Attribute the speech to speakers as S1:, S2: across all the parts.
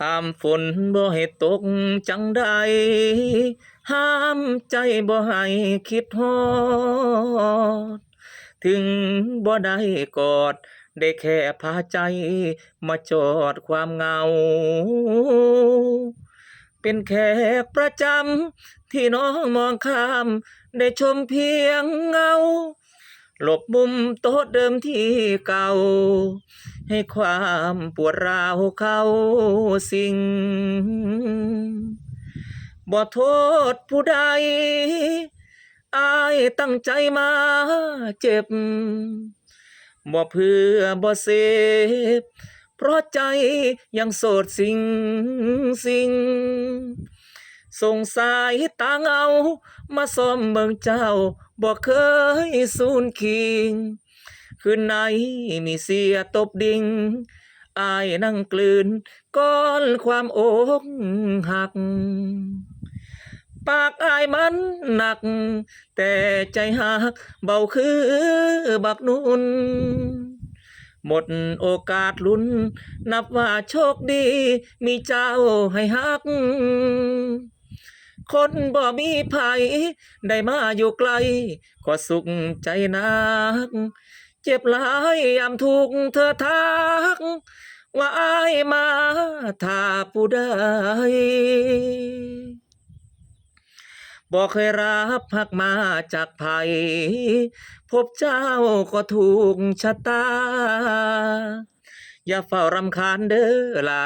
S1: ห้ามฝนบ่ให้ตกจังใด ห้ามใจบ่ให้คิดฮอด ถึงบ่ได้กอด ได้แค่พาใจมาจอดความเหงา เป็นแขกประจำที่น้องมองข้าม ได้ชมเพียงเงา หลบมุมโต๊ะเดิมที่เก่า ให้ความปวดร้าวเข้าสิงบ่โทษผู้ใดอายตั้งใจมาเจ็บ บ่เพื่อบ่เสพเพราะใจยังโสดสิงสิงสงสายตาเงา มาซ่อมเบิ่งเจ้า บ่เคยสูญคิง คืนไหนมีเสียตบดิ่งอายนั่งกลืนก้อนความอกหัก ปากอายมันหนัก แต่ใจหักเบาคือบักนุ่นหมดโอกาสลุ้น นับว่าโชคดี มีเจ้าให้ฮัก คนบ่มีภัย ได้มาอยู่ไกล ก็สุขใจนัก เจ็บหลายยามถูกเธอทัก ว่าอายมาถ้าผู้ใดบ่เคยรับหักมาจากไผพบเจ้าก็ถูกชะตา อย่าเฝ้ารำคาญเด้อล่ะ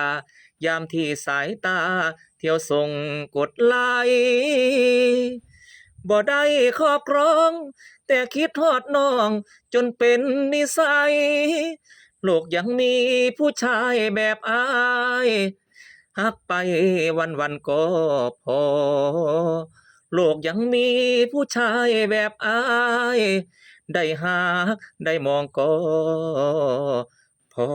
S1: ยามที่สายตา เที่ยวส่งกดไล บ่ได้ครอบครอง แต่คิดทอดน้อง จนเป็นนิสัย โลกยังมีผู้ชายแบบอายหักไปวันวันก็พอ โลกยังมีผู้ชายแบบอาย ได้หากได้มองก็พอ